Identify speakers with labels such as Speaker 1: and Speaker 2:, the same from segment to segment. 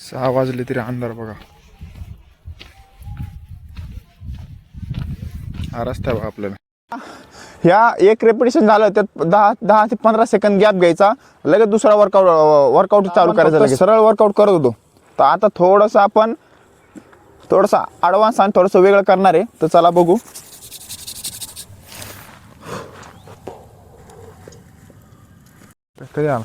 Speaker 1: सहा वाजले तरी अंधार बघा. हा रस्ता बघा आपल्याला.
Speaker 2: ह्या एक रेपिटेशन झालं त्यात दहा दहा ते पंधरा सेकंद गॅप घ्यायचा. लगेच दुसरा वर्कआउट वर्कआउट चालू करायचं लगेच. सरळ वर्कआउट करत होतो. तर आता थोडंसं आपण थोडंसं ॲडव्हान्स आणि थोडंसं वेगळं करणार आहे. तर चला बघू.
Speaker 1: कधी आला?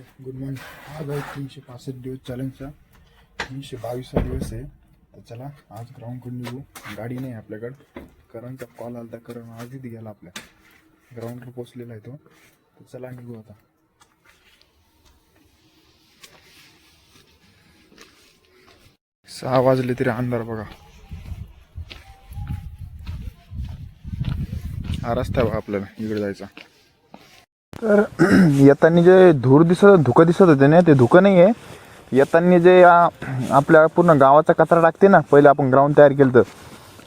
Speaker 1: हाय गुड मॉर्निंग आज आहे तीनशे पासष्ट दिवस चॅलेंजचा तीनशे बावीसचा दिवस आहे. तर चला आज ग्राउंडकडून निघू. गाडी नाही आपल्याकडं. करणचा कॉल आला तर करण आजही गेला आपल्या. ग्राउंडवर पोचलेला आहे तो. तर चला निघू आता. सहा वाजले तरी अंधार बघा. हा रस्ता आहे बघा आपल्याला इकडे जायचा.
Speaker 2: तर येताना जे धूर दिसत धुकं दिसत होते ना ते धुकं नाही आहे येताना जे आपल्या पूर्ण गावाचा कचरा टाकते ना पहिले आपण ग्राउंड तयार केलं तर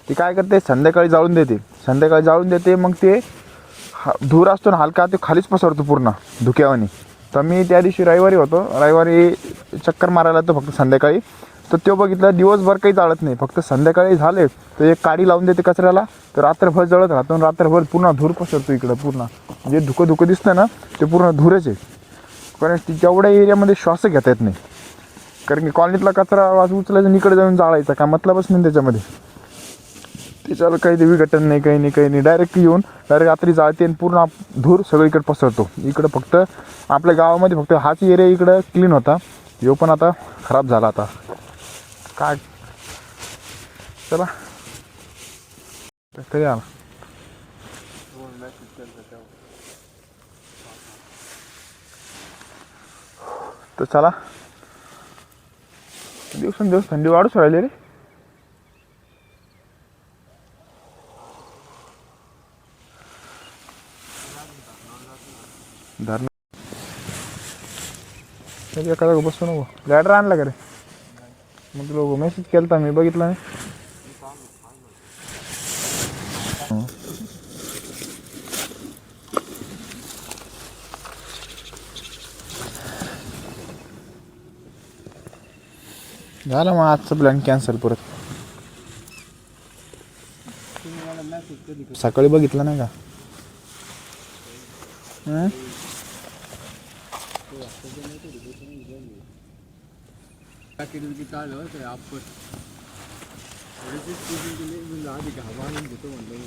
Speaker 2: ते काय करते? संध्याकाळी जाळून देते. संध्याकाळी जाळून देते मग ते हा- धूर असतो ना हलका ते खालीच पसरतो पूर्ण धुक्यावानी. तर मी त्या दिवशी रविवारी होतो. रविवारी चक्कर मारायला तर फक्त संध्याकाळी. तर तो बघितलं दिवसभर काही जाळत नाही. फक्त संध्याकाळी झाले तर एक काडी लावून देते कचऱ्याला तर रात्रभर जळत राहतो रात्रभर पूर्ण धूर पसरतो इकडं पूर्ण. जे धुकं धुकं दिसतं ना ते पूर्ण धूरच आहे. कारण ती जेवढ्या एरियामध्ये श्वास घेता येत नाही. कारण की कॉलनीतला कचरा वाज उचलायचा इकडे जाऊन जाळायचा काय मतलबच नाही त्याच्यामध्ये. त्याच्याला काही ते विघटन नाही काही नाही काही नाही. डायरेक्ट येऊन डायरेक्ट रात्री जाळते आणि पूर्ण आप- धूर सगळीकडे पसरतो. इकडं फक्त आपल्या गावामध्ये फक्त हाच एरिया इकडं क्लीन होता. यो पण आता खराब झाला आता. काय? चला. तरी आला. तर चला. दिवसेंदिवस थंडी वाढूच राहिली रे. धरणं. तरी एखादा बसू नको. लॅडर आणला का रे? मग लोक मेसेज केलता मी बघितला नाही. झालं मग आजचं प्लॅन कॅन्सल परत सकाळी बघितलं नाही का हं?
Speaker 3: किती आलं होतं आपण आधी घाम आणून घेतो म्हणलं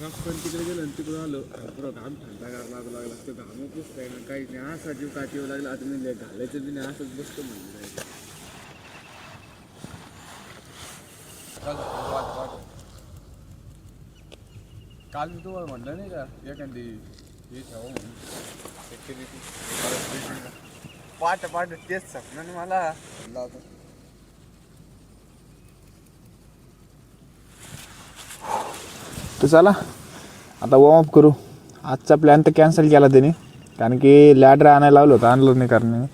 Speaker 3: मग तिकडे गेलो आणि तिकडून आलो पुरा घाम थंडा गार लागू लागला तो घामच काय ना काही नाही असा जीव काठी येऊ लागला आता मी घालायचं बी नाही असंच बसतो म्हणलं काल मी तुम्हाला म्हणलं नाही का एखादी हे ठेवा म्हणून. पाठ पाठ तेच स्वप्न मला. म्हणलं.
Speaker 2: तर चला आता वॉर्मअप करू. आजचा प्लॅन तर कॅन्सल केला त्याने कारण की लॅडर आणायला लावलं होतं आणलं नाही कारण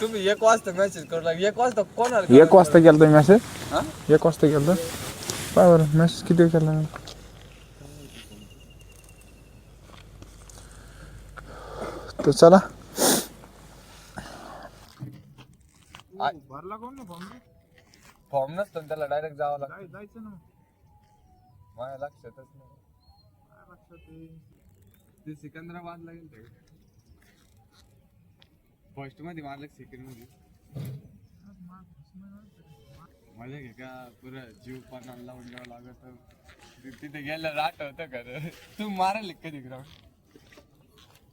Speaker 3: तुम्ही एक वाजता मेसेज करू लागले. एक वाजता कोणाला
Speaker 2: एक वाजता केला मेसेज
Speaker 3: हा?
Speaker 2: एक वाजता केला पाय बरं मेसेज किती केला? मी तर चला.
Speaker 1: भरला कोण ना फॉर्म
Speaker 3: फॉर्म नसतो ना त्याला डायरेक्ट जावं लागतं.
Speaker 1: जायचं ना.
Speaker 3: माझ्या लक्षातच नाही. ते सिकंदराबादला गेलं फर्स्टमध्ये मारलं सेकंडमध्ये? मजा घे का? पुरं जीव पानाला लावून द्यावं लागत. तिथे गेलं राट होतं का रे? तू मारायला कधी ग्राउंड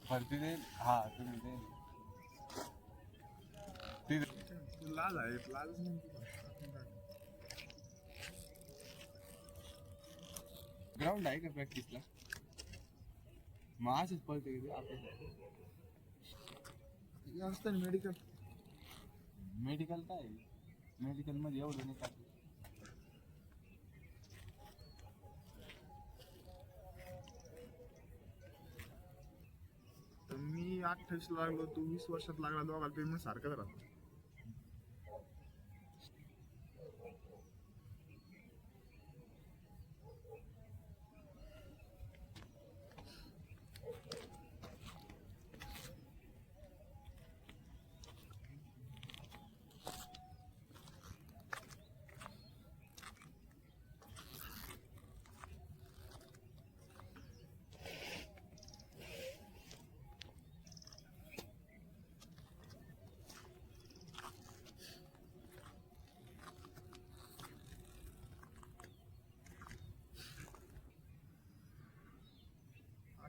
Speaker 3: भरती दे. हा तुम्ही ते तिथे
Speaker 1: लाल आहे लाल.
Speaker 3: ग्राउंड आहे का प्रॅक्टिसला मग असंच पळते का ते आपण
Speaker 1: असतं मेडिकल
Speaker 3: मेडिकल काय मेडिकलमध्ये एवढं नाही टाकलं
Speaker 1: तर मी अठ्ठावीस लागलो तू वीस वर्षात लागला दोघाला पेमेंट सारखंच राहतो.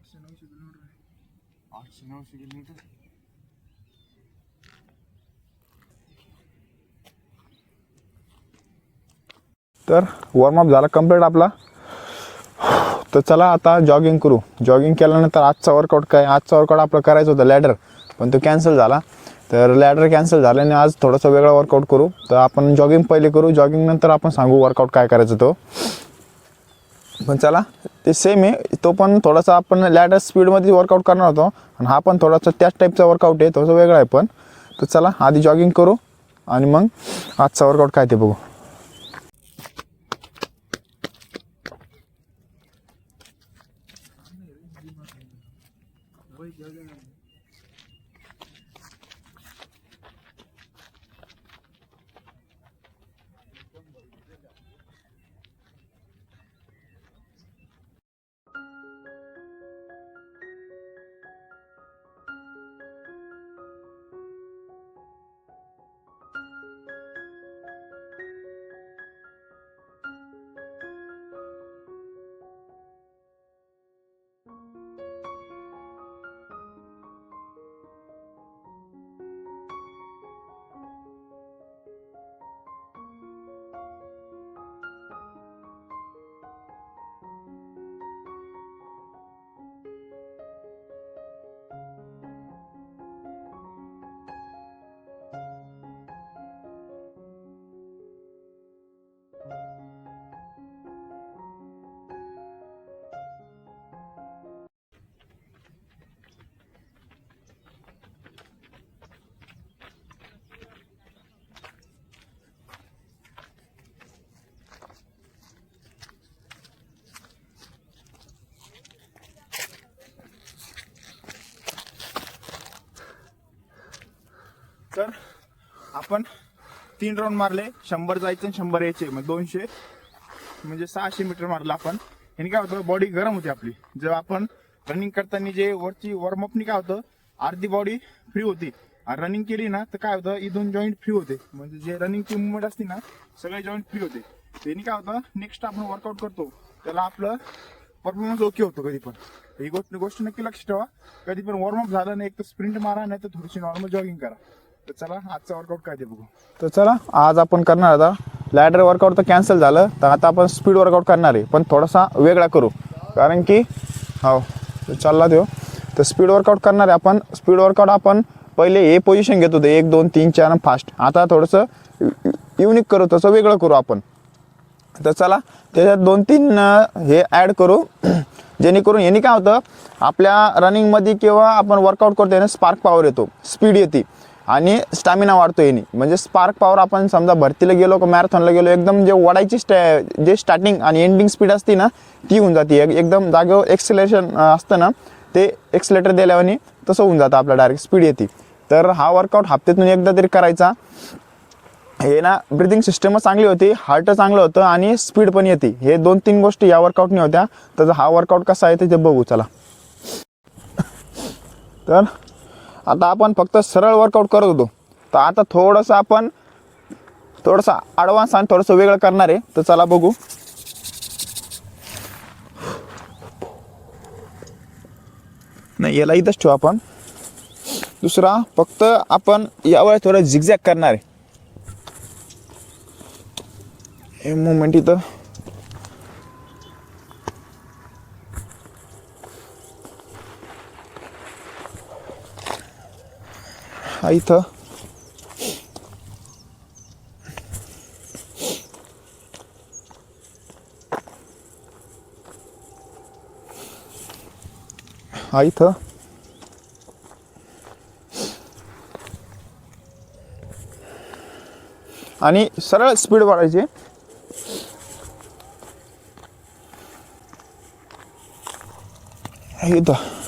Speaker 1: आठशे नऊशे किलोमीटर आहे
Speaker 3: आठशे नऊशे किलोमीटर
Speaker 2: तर वॉर्मअप झाला कंप्लीट आपला. तर चला आता जॉगिंग करू. जॉगिंग केल्यानंतर आजचा वर्कआउट काय? आजचा वर्कआउट आपलं करायचं होतं लॅडर पण तो कॅन्सल झाला. तर लॅडर कॅन्सल झाल्याने आज थोडंसं वेगळा वर्कआउट करू. तर आपण जॉगिंग पहिले करू. जॉगिंग नंतर आपण सांगू वर्कआउट काय करायचं तो. पण चला ते सेम आहे. तो पण थोडासा आपण लॅडर स्पीडमध्ये वर्कआउट करणार होतो. आणि हा पण थोडासा त्याच टाईपचा वर्कआउट आहे थोडासा वेगळा आहे पण. तर चला आधी जॉगिंग करू आणि मग आजचा वर्कआउट काय ते बघू.
Speaker 1: तर आपण तीन राऊंड मारले. शंभर जायचं आणि शंभर यायचे. मग दोनशे म्हणजे सहाशे मीटर मारलं आपण. याने काय होतं? बॉडी गरम होती आपली. जेव्हा आपण रनिंग करताना जे वरची वॉर्मअपनी काय होतं? अर्धी बॉडी फ्री होती. आणि रनिंग केली ना तर काय होतं? इथून जॉईंट फ्री होते. म्हणजे जे रनिंगची मुवमेंट असते ना सगळे जॉईंट फ्री होते. त्यांनी काय होतं? नेक्स्ट आपण वर्कआउट करतो. त्याला आपलं परफॉर्मन्स ओके होतो कधी पण. ही गोष्ट गोष्ट नक्की लक्ष ठेवा. कधी पण वॉर्मअप झालं नाही एक तर स्प्रिंट मारा नाही तर थोडीशी नॉर्मल जॉगिंग करा. तर चला आजचा वर्कआउट काय ते बघू.
Speaker 2: तर चला आज आपण करणार आता. लॅडर वर्कआउट तर कॅन्सल झालं तर आता आपण स्पीड वर्कआउट करणार आहे. पण थोडासा वेगळा करू. कारण की हो चालला देऊ. तर स्पीड वर्कआउट करणार आहे आपण. स्पीड वर्कआउट आपण पहिले हे पोझिशन घेत होते. एक दोन तीन चार फास्ट आता थोडंसं युनिक करू तसं वेगळं करू आपण. तर चला त्याच्यात दोन तीन हे ॲड करू. जेणेकरून यांनी काय होतं आपल्या रनिंगमध्ये किंवा आपण वर्कआउट करतो याने स्पार्क पॉवर येतो. स्पीड येते. आणि स्टॅमिना वाढतो याने. म्हणजे स्पार्क पॉवर आपण समजा भरतीला गेलो का मॅरेथॉनला गेलो एकदम जे ओढायची स्टॅ जे स्टार्टिंग आणि एंडिंग स्पीड असते ना ती होऊन जाते. एक- एकदम जागेवर एक्सिलेशन असतं ना ते एक्सिलेटर दिल्याने तसं होऊन जातं आपल्या डायरेक्ट स्पीड येते. तर हा वर्कआउट हप्त्यातून एकदा तरी करायचा. हे ना ब्रिदिंग सिस्टमच चांगली होती हार्ट चांगलं होतं आणि स्पीड पण येते. हे दोन तीन गोष्टी या वर्कआउटने होत्या. तर हा वर्कआउट कसा आहे ते बघू चला. तर आता आपण फक्त सरळ वर्कआउट करत होतो. तर आता थोडंसं आपण थोडंसं ॲडव्हान्स आणि थोडंसं वेगळं करणार आहे. तर चला बघू. नाही याला इथंच ठेवू आपण. दुसरा फक्त आपण यावेळेस थोडं झिगझॅग करणार आहे. हे मुवमेंट इथं. हा इथं. हा इथं. आणि सरळ स्पीड वाढायची. इथं.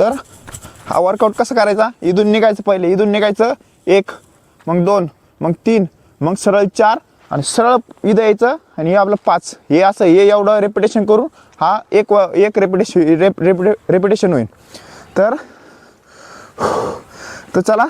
Speaker 2: तर हा वर्कआउट कसा करायचा? इथून निघायचं पहिले. इथून निघायचं एक मग दोन मग तीन मग सरळ चार आणि सरळ इथं यायचं आणि हे आपलं पाच. हे असं हे एवढं रेपिटेशन करून हा एक व एक रेपिटेशन रेप रेपिटे रेपिटेशन होईल. तर तर चला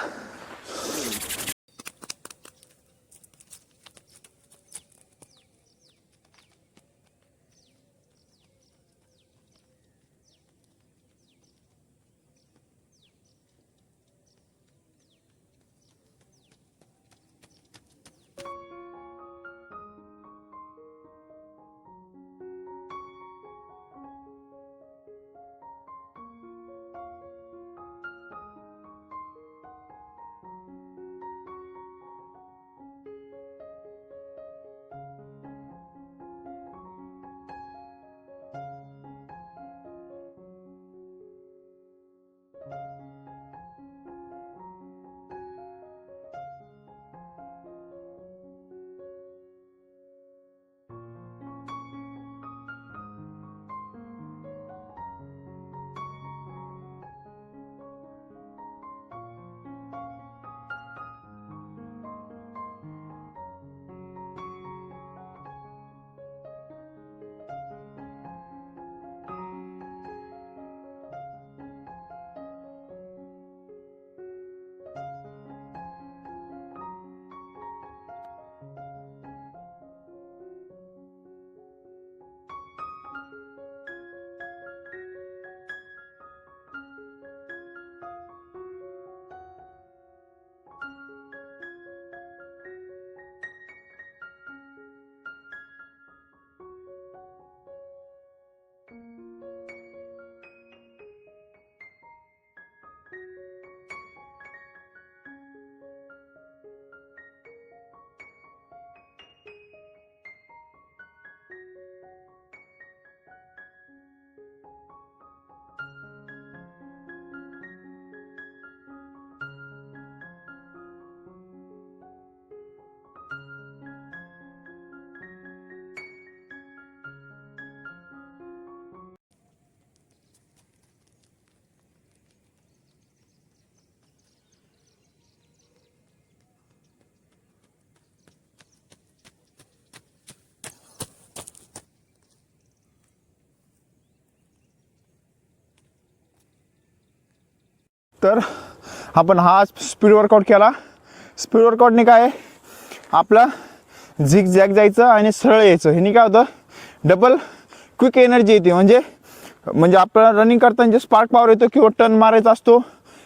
Speaker 2: तर आपण हा स्पीड वर्कआउट केला. स्पीड वर्कआउटने काय आहे? आपलं झिग झॅग जायचं आणि सरळ यायचं. ह्यानी काय होतं? डबल क्विक एनर्जी येते. म्हणजे म्हणजे आपल्याला रनिंग करताना जे स्पार्क पॉवर येतो किंवा टर्न मारायचा असतो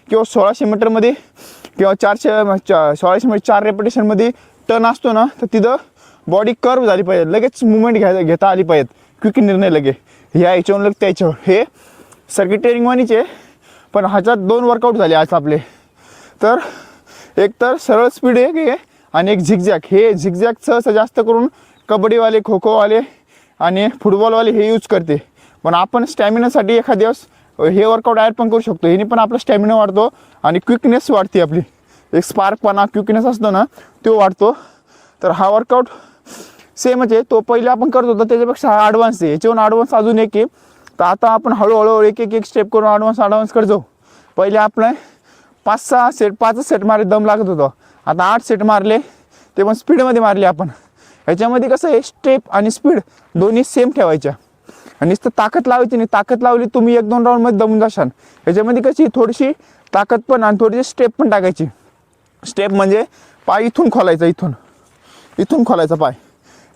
Speaker 2: किंवा सोळाशे मीटरमध्ये किंवा चारशे चा- सोळाशे मीटर चार रेपिटेशनमध्ये टर्न असतो ना तर तिथं बॉडी कर्व झाली पाहिजे. लगेच मुवमेंट घ्यायला घेता आली पाहिजेत क्विक निर्णय लगे. ह्या याच्यावर लग त्याच्यावर. हे सर्किट ट्रेनिंगवानीचे पण ह्याच्यात दोन वर्कआउट झाले आज आपले. तर एक तर सरळ स्पीड एक आहे आणि एक झिकझॅक हे झिकझॅक सहसा जास्त करून कबड्डीवाले खो खोवाले आणि फुटबॉलवाले हे यूज करते. पण आपण स्टॅमिनासाठी एखाद्या दिवस हे वर्कआउट ॲड पण करू शकतो. ह्याने पण आपला स्टॅमिना वाढतो आणि क्विकनेस वाढते आपली. एक स्पार्कपणा क्विकनेस असतो ना तो वाढतो. तर हा वर्कआउट सेमच आहे. तो पहिले आपण करत होतो त्याच्यापेक्षा हा ॲडव्हान्स आहे. याच्यावरून ॲडव्हान्स अजून एक आहे. तर आता आपण हळूहळू एक एक एक स्टेप करून ॲडव्हान्स ॲडव्हान्स करत जाऊ. पहिले आपलं पाच सहा सेट पाचच सेट मारे दम लागत होतं. आता आठ सेट मारले ते पण स्पीडमध्ये मारले आपण. ह्याच्यामध्ये कसं आहे स्टेप आणि स्पीड दोन्ही सेम ठेवायच्या. आणि नुसतं ताकद लावायची नाही. ताकद लावली तुम्ही एक दोन राऊंडमध्ये दमून जाशाल. ह्याच्यामध्ये कशी थोडीशी ताकद पण आणि थोडीशी स्टेप पण टाकायची. स्टेप म्हणजे पाय इथून खोलायचा इथून. इथून खोलायचा पाय.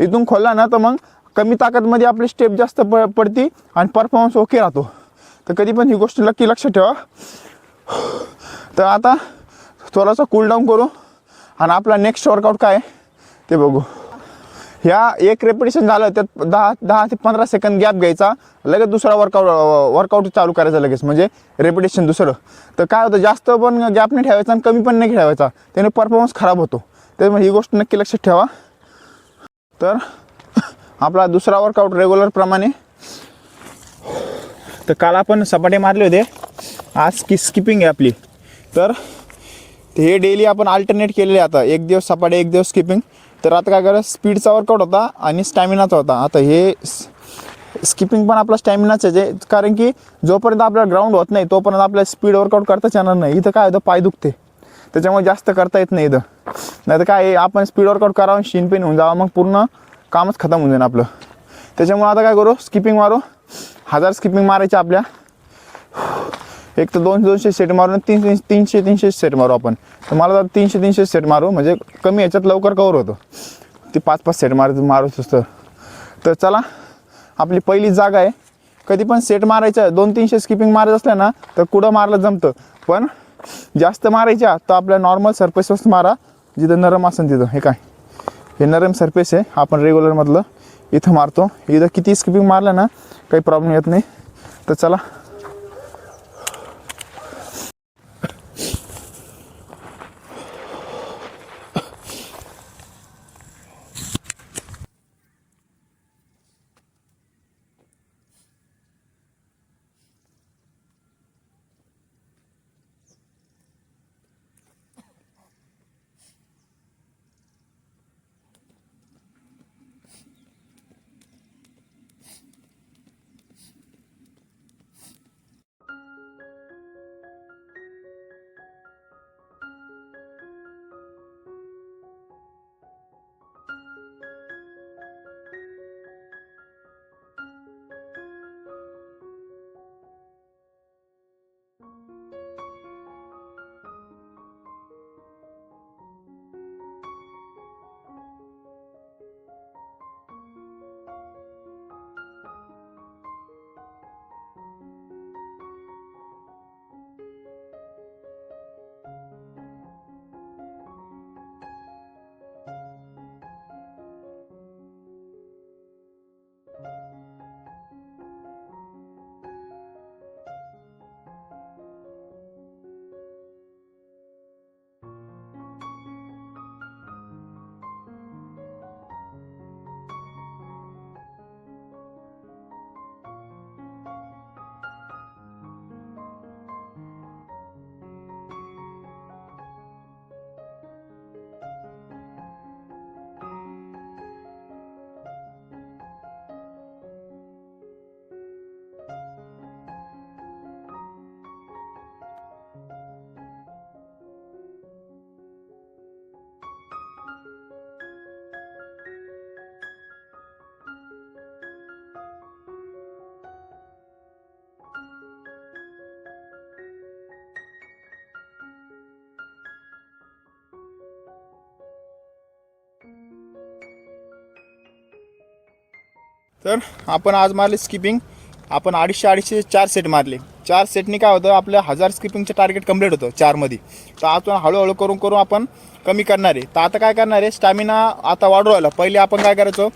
Speaker 2: इथून खोलला ना तर मग कमी ताकदमध्ये आपली स्टेप जास्त प पडती आणि परफॉर्मन्स ओके राहतो. तर कधी पण ही गोष्ट नक्की लक्षात ठेवा. तर आता थोडासा कूल डाऊन करू आणि आपला नेक्स्ट वर्कआउट काय ते बघू. ह्या एक रेपिटेशन झालं त्यात दहा दहा ते पंधरा सेकंद गॅप घ्यायचा. लगेच दुसरा वर्कआउट वर्कआउट चालू करायचा लगेच म्हणजे रेपिटेशन दुसरं. तर काय होतं जास्त पण गॅप नाही ठेवायचा आणि कमी पण नाही ठेवायचा. त्याने परफॉर्मन्स खराब होतो. त्यामुळे ही गोष्ट नक्की लक्षात ठेवा. तर आपला दुसरा वर्कआउट रेग्युलरप्रमाणे तर काल आपण सपाटे मारले होते. आज की स्किपिंग आहे आपली. तर हे डेली आपण अल्टरनेट केलेले आता. एक दिवस सपाटे एक दिवस स्किपिंग तर आता काय करा स्पीडचा वर्कआउट होता आणि स्टॅमिनाचा होता. आता हे स्किपिंग पण आपला स्टॅमिनाच आहे कारण की जोपर्यंत आपल्याला ग्राउंड होत नाही तोपर्यंत आपल्याला स्पीड वर्कआउट करताच येणार नाही. इथं काय होतं? पाय दुखते. त्याच्यामुळे जास्त करता येत नाही इथं. नाही तर काय आहे, आपण स्पीड वर्कआउट करावं शिनपेन होऊन जावं. मग पूर्ण कामच खतम होऊन जाईन आपलं. त्याच्यामुळे आता काय करू? स्किपिंग मारू. हजार स्किपिंग मारायचे आपल्या. एक तर दोनशे दोनशे सेट मारून तीन तीन तीनशे तीनशे सेट मारू आपण. तर मला तर तीनशे तीनशे सेट मारू. म्हणजे कमी याच्यात लवकर कवर होतं. ती पाच पाच सेट मार मारूच तर तर चला आपली पहिली जागा आहे. कधी पण सेट मारायचं दोन तीनशे स्किपिंग मारत असल्या ना तर कुठं मारलं जमतं? पण जास्त मारायच्या तर आपल्या नॉर्मल सरफेसवरच मारा. जिथं नरम असेल तिथं. हे काय? हे नरम सरफेस आहे. आपण रेग्युलरमधलं इथं मारतो. इथं किती स्किपिंग मारलं ना काही प्रॉब्लेम येत नाही. तर चला तर आपण आज मारले स्किपिंग आपण अडीचशे अडीचशे चार सेट मारले. चार सेटनी काय होतं आपलं हजार स्किपिंगचं टार्गेट कंप्लीट होतं चारमध्ये. तर आपण हळूहळू करून करून आपण कमी करणार आहे. तर आता काय करणार आहे स्टॅमिना आता वाढू राहिला. पहिले आपण काय करायचो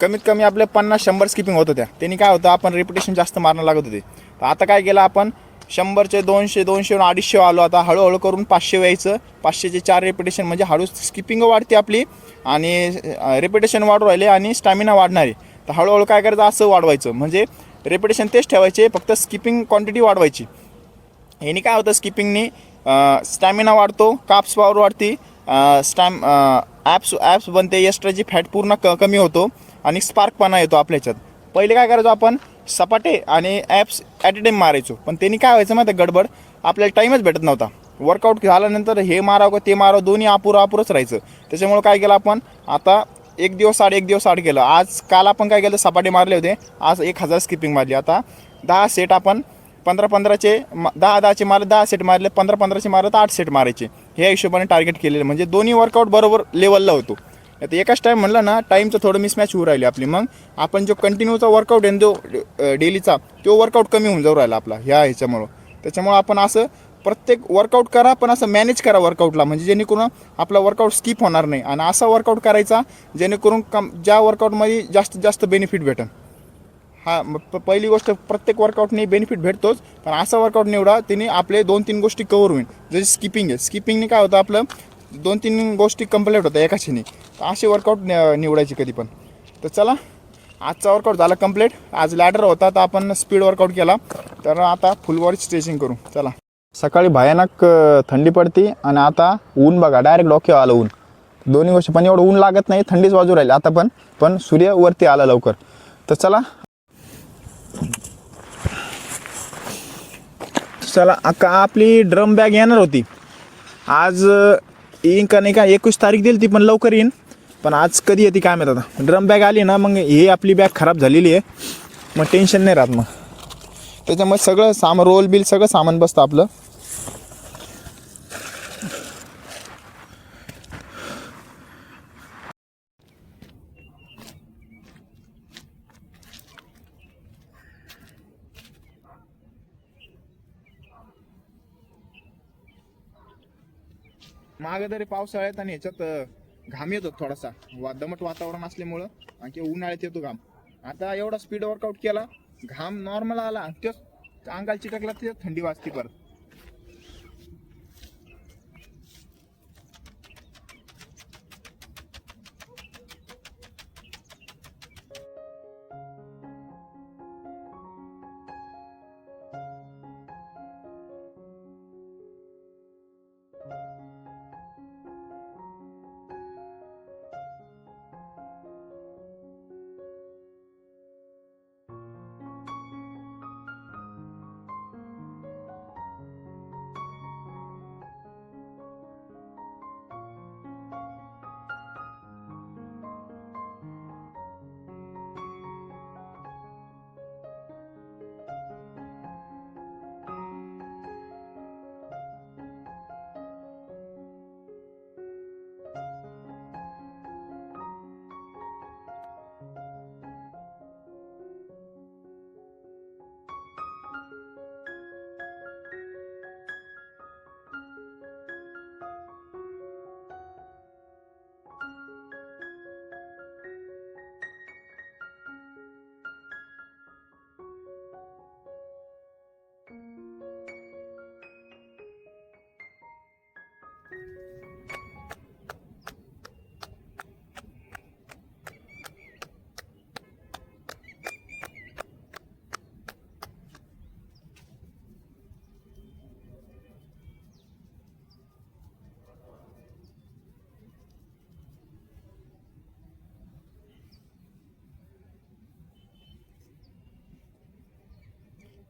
Speaker 2: कमीत कमी आपले पन्नास शंभर स्किपिंग होत होत्या. त्यांनी काय होतं आपण रेप्युटेशन जास्त मारणं लागत होते. तर आता काय केलं आपण शंभरचे दोनशे दोनशे अडीचशे आलो. आता हळूहळू करून पाचशे व्हायचं. पाचशेचे चार रेप्युटेशन म्हणजे हळू स्किपिंग वाढते आपली आणि रेप्युटेशन वाढू राहिले आणि स्टॅमिना वाढणार आहे. तर हळूहळू काय करायचं असं वाढवायचं. म्हणजे रेपिटेशन तेच ठेवायचे फक्त स्किपिंग क्वांटिटी वाढवायची. ह्यानी काय होतं स्किपिंगने स्टॅमिना वाढतो काप्स पॉवर वाढती स्टॅम ॲप्स ॲप्स बनते एस्ट्राची फॅट पूर्ण क कमी होतो आणि स्पार्कपणा येतो आपल्या ह्याच्यात. पहिले काय करायचो आपण सपाटे आणि ॲप्स ॲट ए टाईम मारायचो. पण त्यांनी काय व्हायचं माहिती आहे, गडबड? आपल्याला टाईमच भेटत नव्हता. वर्कआउट झाल्यानंतर हे मारावं का ते मारावं दोन्ही अपुरं अपुरंच राहायचं. त्याच्यामुळं काय केलं आपण आता एक दिवस आड एक दिवस आड केलं आज काल आपण काय केलं सपाटे मारले होते. आज एक हजार स्किपिंग मारली. आता दहा सेट आपण पंधरा पंधराचे म- दहा दहाचे मारले दहा सेट मारले पंधरा पंधराचे मारले तर आठ सेट मारायचे. ह्या हिशोबाने टार्गेट केलेलं म्हणजे दोन्ही वर्कआउट बरोबर लेवलला होतो. आता एकाच टाईम म्हणलं ना टाईमचं थोडं मिसमॅच होऊ राहिली आपली. मग आपण जो कंटिन्यूचा वर्कआउट आहे जो डेलीचा तो वर्कआउट कमी होऊन जाऊ राहिला आपला ह्या ह्याच्यामुळं. त्याच्यामुळं आपण असं प्रत्येक वर्कआउट करा पण असं मॅनेज करा वर्कआउटला म्हणजे जेणेकरून आपला वर्कआउट स्किप होणार नाही. आणि असा वर्कआउट करायचा जेणेकरून कम ज्या वर्कआउटमध्ये जास्तीत जास्त बेनिफिट भेटेल हा मग प- पहिली गोष्ट प्रत्येक वर्कआउटने बेनिफिट भेटतोच पण असा वर्कआउट निवडा तिने आपले दोन तीन गोष्टी कवर होईल. जशी स्किपिंग आहे. स्किपिंगने काय होतं आपलं दोन तीन गोष्टी कंप्लीट होत्या एकाशीने तर असे वर्कआउट निवडायचे कधी पण. तर चला आजचा वर्कआउट झाला कंप्लीट आज लॅडर होता तर आपण स्पीड वर्कआउट केला. तर आता फुल बॉडी स्ट्रेचिंग करू. चला. सकाळी भयानक थंडी पडते आणि आता ऊन बघा डायरेक्ट डोक्यावर आलं ऊन. दोन्ही गोष्टी पण एवढं ऊन लागत नाही थंडीच बाजू राहिली. आता पण पण सूर्य वरती आला लवकर. तर चला. चला का आपली ड्रम बॅग येणार होती. आज येईन का नाही का? एकवीस तारीख दिली ती पण लवकर येईन. पण आज कधी येते काय माहीत आता. ड्रम बॅग आली ना मग ही आपली बॅग खराब झालेली आहे. मग टेन्शन नाही राहत मग. त्याच्यामुळे सगळं सामान रोल बिल सगळं सामान बसतं आपलं. माग तरी पावसाळ्यात आणि ह्याच्यात घाम येतो थोडासा. वा दमट वातावरण असल्यामुळं आणखी उन्हाळ्यात येतो घाम. आता एवढा स्पीड वर्कआउट केला घाम नॉर्मल आला तेच अंगाला चिटकला ते थंडी वाजते परत.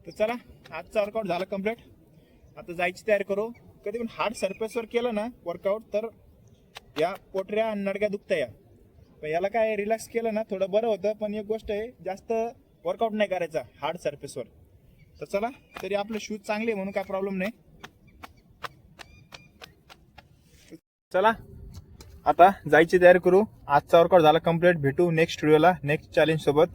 Speaker 2: तर चला आजचा वर्कआउट झाला कंप्लीट आता जायची तयारी करू. कधी पण हार्ड सरफेसवर केलं ना वर्कआउट तर या पोटऱ्या आणि नडक्या दुखत्या या. पण याला काय रिलॅक्स केलं ना थोडं बरं होतं. पण एक गोष्ट आहे जास्त वर्कआउट नाही करायचा हार्ड सरफेसवर तर चला तरी आपले शूज चांगले आहे म्हणून काय प्रॉब्लेम नाही. चला आता जायची तयारी करू. आजचा वर्कआउट झाला कंप्लीट भेटू नेक्स्ट व्हिडिओला नेक्स्ट चॅलेंज सोबत.